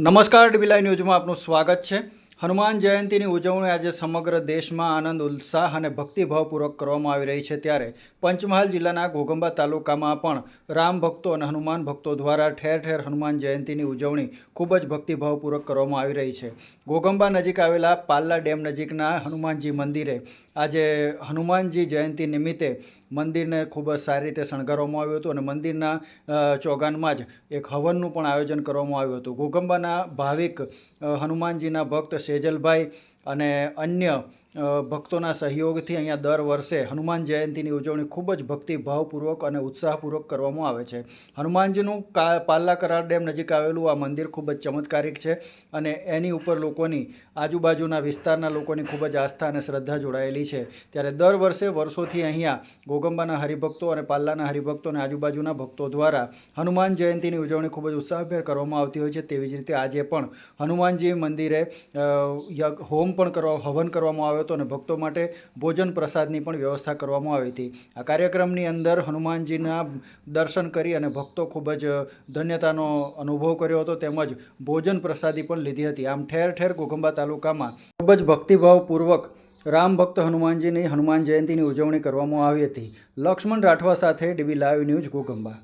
નમસ્કાર ડીબીલાઈ ન્યૂઝમાં આપનું સ્વાગત છે. હનુમાન જયંતીની ઉજવણી આજે સમગ્ર દેશમાં આનંદ, ઉત્સાહ અને ભક્તિભાવપૂર્વક કરવામાં આવી રહી છે. ત્યારે પંચમહાલ જિલ્લાના ઘોગંબા તાલુકામાં પણ રામ ભક્તો અને હનુમાન ભક્તો દ્વારા ઠેર ઠેર હનુમાન જયંતીની ઉજવણી ખૂબ જ ભક્તિભાવપૂર્વક કરવામાં આવી રહી છે. ઘોગંબા નજીક આવેલા પાલ્લા ડેમ નજીકના હનુમાનજી મંદિરે આજે હનુમાનજી જયંતી નિમિત્તે મંદિરને ખૂબ જ સારી રીતે શણગારવામાં આવ્યું હતું અને મંદિરના ચોગાનમાં જ એક હવનનું પણ આયોજન કરવામાં આવ્યું હતું. ઘોગંબાના ભાવિક હનુમાનજીના ભક્ત સેજલભાઈ અને અન્ય ભક્તોના સહયોગથી અહીંયા દર વર્ષે હનુમાન જયંતીની ઉજવણી ખૂબ જ ભક્તિભાવપૂર્વક અને ઉત્સાહપૂર્વક કરવામાં આવે છે. હનુમાનજીનું કા, પાલ્લા કરાર ડેમ નજીક આવેલું આ મંદિર ખૂબ જ ચમત્કારિક છે અને એની ઉપર લોકોની આજુબાજુના વિસ્તારના લોકોની ખૂબ જ આસ્થા અને શ્રદ્ધા જોડાયેલી છે. ત્યારે દર વર્ષે વર્ષોથી અહીંયા ગોગંબાના હરિભક્તો અને પાલ્લાના હરિભક્તો અને આજુબાજુના ભક્તો દ્વારા હનુમાન જયંતીની ઉજવણી ખૂબ જ ઉત્સાહભેર કરવામાં આવતી હોય છે. તેવી જ રીતે આજે પણ હનુમાનજી મંદિરે હોમ પણ કરવા, હવન કરવામાં આવ્યો હતો અને ભક્તો માટે ભોજન પ્રસાદની પણ વ્યવસ્થા કરવામાં આવી હતી. આ કાર્યક્રમની અંદર હનુમાનજીના દર્શન કરી અને ભક્તો ખૂબ જ ધન્યતાનો અનુભવ કર્યો હતો, તેમજ ભોજન પ્રસાદી પણ લીધી હતી. આમ ઠેર ઠેર ઘોઘંબા તાલુકામાં ખૂબ જ ભક્તિભાવપૂર્વક રામ ભક્ત હનુમાનજીની હનુમાન જયંતીની ઉજવણી કરવામાં આવી હતી. લક્ષ્મણ રાઠવા સાથે ડીબી લાઈવ ન્યૂઝ ઘોગંબા